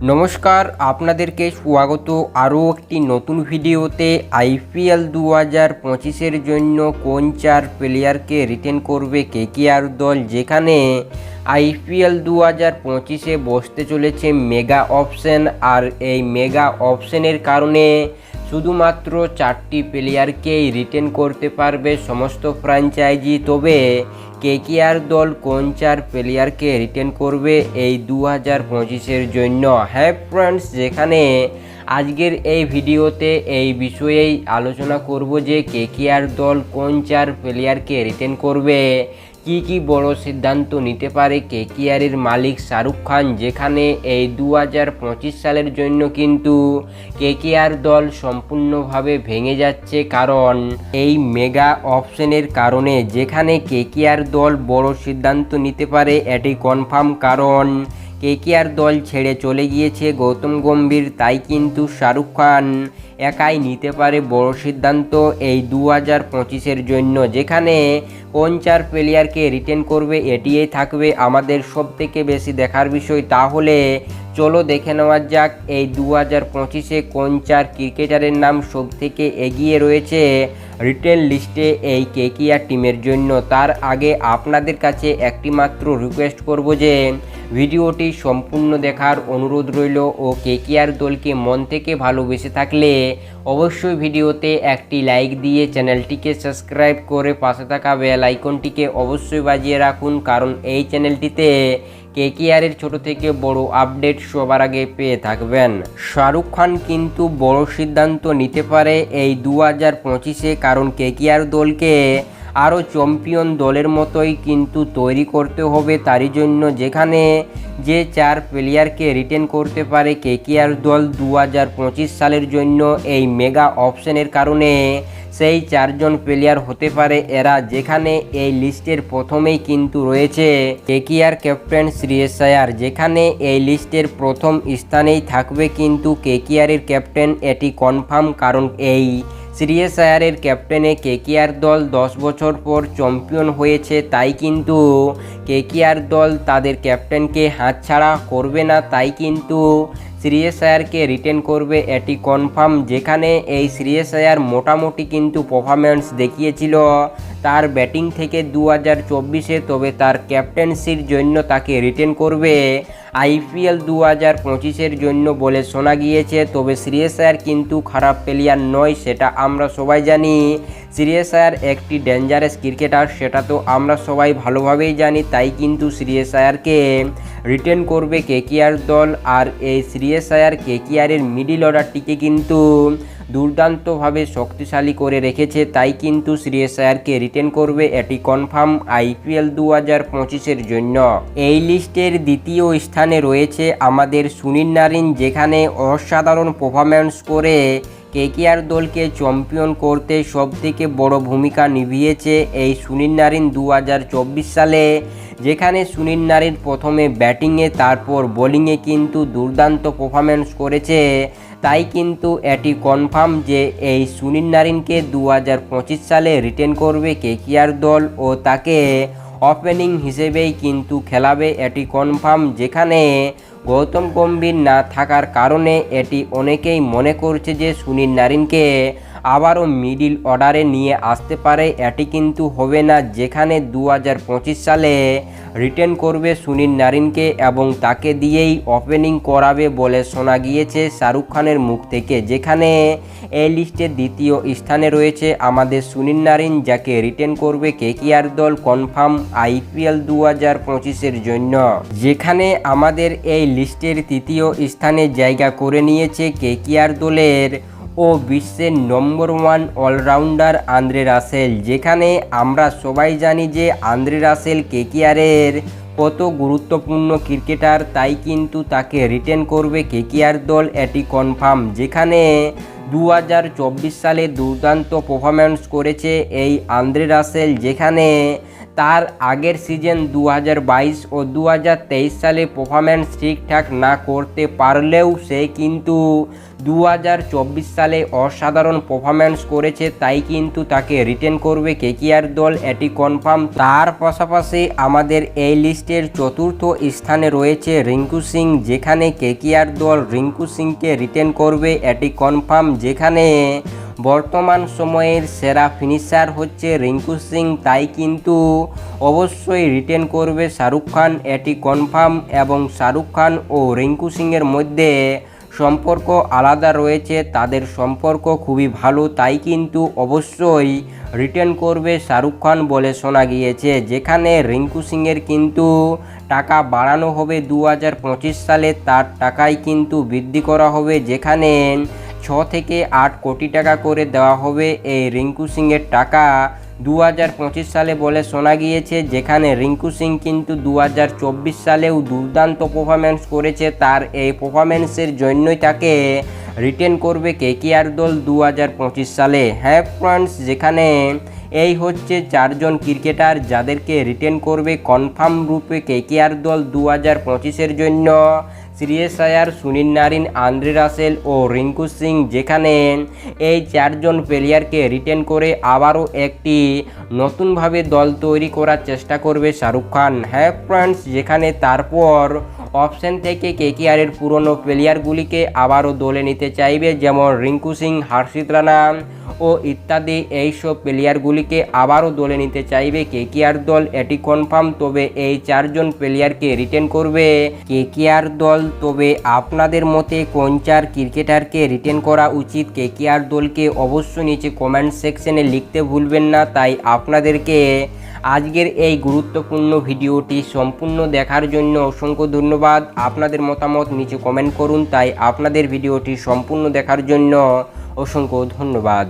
নমস্কার, আপনাদেরকে স্বাগত আরও একটি নতুন ভিডিওতে। আইপিএল দু হাজার পঁচিশের জন্য কোন চার প্লেয়ারকে রিটেন করবে কেকেআর দল? যেখানে আইপিএল দু হাজার পঁচিশে বসতে চলেছে মেগা অপশন, আর এই মেগা অপশনের কারণে শুধুমাত্র চারটি প্লেয়ারকেই রিটেন করতে পারবে সমস্ত ফ্র্যাঞ্চাইজি তবে কেকেআর দল কোন চার প্লেয়ারকে রিটেন করবে এই দু হাজার পঁচিশের জন্য? হ্যাঁ ফ্রেন্ডস যেখানে আজকের এই ভিডিওতে এই বিষয়েই আলোচনা করব যে কে কেকেআর দল কোন চার প্লেয়ারকে রিটেন করবে, কি কি বড় সিদ্ধান্ত নিতে পারে কে কেকিআরের মালিক শাহরুখ খান, যেখানে এই দু হাজার পঁচিশ সালের জন্য কিন্তু কেকেআর দল সম্পূর্ণভাবে ভেঙে যাচ্ছে কারণ এই মেগা অপশনের কারণে, যেখানে কেকেআর দল বড় সিদ্ধান্ত নিতে পারে, এটি কনফার্ম কারণ কেকেআর দল ছেড়ে চলে গিয়েছে গৌতম গম্ভীর তাই কিন্তু শাহরুখ খান একাই নিতে পারে বড় সিদ্ধান্ত এই দু হাজার পঁচিশের জন্য, যেখানে কোন চার প্লেয়ারকে রিটেন করবে, এটিই থাকবে আমাদের সব থেকে বেশি দেখার বিষয়। তাহলে চলো দেখে নেওয়া যাক, এই দু হাজার পঁচিশে কোন চার ক্রিকেটারের নাম সব থেকে এগিয়ে রয়েছে রিটেন লিস্টে এই কেকিয়া টিমের জন্য। তার আগে আপনাদের কাছে একটি মাত্র রিকোয়েস্ট করব যে, ভিডিওটি সম্পূর্ণ দেখার অনুরোধ রইল ও কেকিআর দলকে মন থেকে ভালোবেসে থাকলে অবশ্যই ভিডিওতে একটি লাইক দিয়ে চ্যানেলটিকে সাবস্ক্রাইব করে পাশে থাকা বেল আইকনটিকে অবশ্যই বাজিয়ে রাখুন, কারণ এই চ্যানেলটিতে কেকিআরের ছোট থেকে বড় আপডেট সবার আগে পেয়ে থাকবেন। শাহরুখ খান কিন্তু বড় সিদ্ধান্ত নিতে পারে এই দু হাজার পঁচিশে, কারণ কেকিআর দলকে আরও চ্যাম্পিয়ন দলের মতোই কিন্তু তৈরি করতে হবে তারই জন্য যেখানে যে চার প্লেয়ারকে রিটেন করতে পারে কেকিআর দল দু হাজার পঁচিশ সালের জন্য এই মেগা অপশনের কারণে সেই চারজন প্লেয়ার হতে পারে এরা যেখানে এই লিস্টের প্রথমেই কিন্তু রয়েছে কেকিআর ক্যাপ্টেন শ্রেয়স আয়ার যেখানে এই লিস্টের প্রথম স্থানেই থাকবে কিন্তু কেকিআরের ক্যাপ্টেন এটি কনফার্ম কারণ এই শ্রেয়স আয়ারের ক্যাপ্টেনে কেকিআর দল দশ বছর পর চ্যাম্পিয়ন হয়েছে, তাই কিন্তু কেকিআর দল তাদের ক্যাপ্টেনকে হাতছাড়া করবে না, তাই কিন্তু শ্রেয়স আয়ারকে রিটেন করবে এটি কনফার্ম, যেখানে এই শ্রেয়স আয়ার মোটামুটি কিন্তু পারফরমেন্স দেখিয়েছিল তার ব্যাটিং থেকে দু হাজার তবে তার ক্যাপ্টেন্সির জন্য তাকে রিটেন করবে আইপিএল দু হাজার পঁচিশের জন্য বলে শোনা গিয়েছে, তবে শ্রেয়স আয়ার কিন্তু খারাপ প্লেয়ার নয় সেটা আমরা সবাই জানি। শ্রেয়স আয়ার একটি ডেঞ্জারাস ক্রিকেটার সেটা তো আমরা সবাই ভালোভাবেই জানি, তাই কিন্তু শ্রেয়স আয়ারকে রিটেন করবে কেকিআর দল। আর এই শ্রেয়স আয়ার কেকিআরের মিডিল অর্ডারটিকে কিন্তু দুর্দান্তভাবে শক্তিশালী করে রেখেছে, তাই কিন্তু শ্রেয়স আয়ারকে রিটেন করবে এটি কনফার্ম আইপিএল দু হাজার পঁচিশের জন্য। এই লিস্টের দ্বিতীয় স্থানে রয়েছে আমাদের সুনীল নারিন, যেখানে অসাধারণ পারফরম্যান্স করে কেকেআর দলকে চ্যাম্পিয়ন করতে সবথেকে বড় ভূমিকা নিভিয়েছে এই সুনীল নারিন দু হাজার চব্বিশ সালে, যেখানে সুনীল নারিন প্রথমে ব্যাটিংয়ে তারপর বোলিংয়ে কিন্তু দুর্দান্ত পারফরম্যান্স করেছে। তাই কিন্তু এটি কনফার্ম যে এই সুনীল নারিনকে দু হাজার পঁচিশ সালে রিটেন করবে কেকিআর দল ও তাকে ওপেনিং হিসেবেই কিন্তু খেলাবে। এটি কনফার্ম যেখানে গৌতম গম্ভীর না থাকার কারণে এটি অনেকেই মনে করছে যে সুনীল নারিনকে আবারও মিডিল অর্ডারে নিয়ে আসতে পারে, এটি কিন্তু হবে না। যেখানে দু হাজার পঁচিশ সালে রিটেন করবে সুনীল নারিনকে এবং তাকে দিয়েই ওপেনিং করাবে বলে শোনা গিয়েছে শাহরুখ খানের মুখ থেকে। যেখানে এই লিস্টের দ্বিতীয় স্থানে রয়েছে আমাদের সুনীল নারিন, যাকে রিটেন করবে কেকিআর দল কনফার্ম আইপিএল দু হাজার পঁচিশের জন্য। যেখানে আমাদের এই লিস্টের তৃতীয় স্থানে জায়গা করে নিয়েছে কেকিআর দলের ও বিশ্বের number one all-rounder Andre Russell, যেখানে আমরা সবাই জানি যে আন্দ্রে রাসেল কেকিআরের কত গুরুত্বপূর্ণ ক্রিকেটার, তাই কিন্তু তাকে রিটেন করবে কেকিআর দল এটি কনফার্ম যেখানে দু হাজার চব্বিশ সালে দুর্দান্ত পারফরম্যান্স করেছে এই আন্দ্রে রাসেল, যেখানে তার আগের সিজন দু হাজার বাইশ ও দু হাজার তেইশ সালে পারফরম্যান্স ঠিকঠাক না করতে পারলেও সে কিন্তু দু হাজার চব্বিশ সালে অসাধারণ পারফরম্যান্স করেছে, তাই কিন্তু তাকে রিটেন করবে কেকিআর দল। এটি কনফার্ম তার পাশাপাশি আমাদের এই লিস্টের চতুর্থ স্থানে রয়েছে রিঙ্কু সিং, যেখানে কেকিআর দল রিঙ্কু সিংকে রিটেন করবে। এটি কনফার্ম যেখানে বর্তমান সময়ের সেরা ফিনিশার হচ্ছে রিঙ্কু সিং। তাই কিন্তু অবশ্যই রিটেন করবে শাহরুখ খান, এটি কনফার্ম এবং শাহরুখ খান ও রিঙ্কু সিংয়ের মধ্যে সম্পর্ক আলাদা রয়েছে, তাদের সম্পর্ক খুবই ভালো। তাই কিন্তু অবশ্যই রিটার্ন করবে শাহরুখ খান বলে শোনা গিয়েছে, যেখানে রিঙ্কু সিংয়ের কিন্তু টাকা বাড়ানো হবে দু হাজার পঁচিশ সালে, তার টাকাই কিন্তু বৃদ্ধি করা হবে, যেখানে ছ থেকে আট কোটি টাকা করে দেওয়া হবে। এই রিঙ্কু সিংয়ের টাকা দু হাজার পঁচিশ সালে বলে শোনা গিয়েছে, যেখানে রিঙ্কু সিং কিন্তু দু হাজার চব্বিশ সালেও দুর্দান্ত পারফরমেন্স করেছে। তার এই পারফরমেন্সের জন্যই তাকে রিটেন করবে কেকেআর দল দু হাজার পঁচিশ সালে। হ্যাঁ ফ্রেন্ডস যেখানে এই হচ্ছে চারজন ক্রিকেটার যাদেরকে রিটেন করবে কনফার্ম রূপে কেকেআর দল দু হাজার পঁচিশের জন্য। Shreyas Iyer Sunil Narine, Andre Russell ও রিঙ্কু সিং যেখানে এই চারজন প্লেয়ারকে রিটেন করে আবারও একটি নতুনভাবে দল তৈরি করার চেষ্টা করবে শাহরুখ খান। হ্যাঁ ফ্রেন্ডস যেখানে তারপর অপশন থেকে কেকেআরের পুরনো প্লেয়ারগুলিকে আবারও দলে নিতে চাইবে, যেমন রিঙ্কু সিং, হর্ষিত রানা ও ইত্যাদি। এইসব প্লেয়ারগুলিকে আবারও দলে নিতে চাইবে কেকেআর দল, এটি কনফার্ম তবে এই চারজন প্লেয়ারকে রিটেন করবে কেকেআর দল। তবে আপনাদের মতে কোন চার ক্রিকেটারকে রিটেন করা উচিত? কেকেআর দলকে অবশ্যই নিচে কমেন্ট সেকশনে লিখতে ভুলবেন না, তাই আপনাদেরকে আজকের এই গুরুত্বপূর্ণ ভিডিওটি সম্পূর্ণ দেখার জন্য অসংখ্য ধন্যবাদ। আপনাদের মতামত নিচে কমেন্ট করুন, তাই আপনাদের ভিডিওটি সম্পূর্ণ দেখার জন্য অসংখ্য ধন্যবাদ।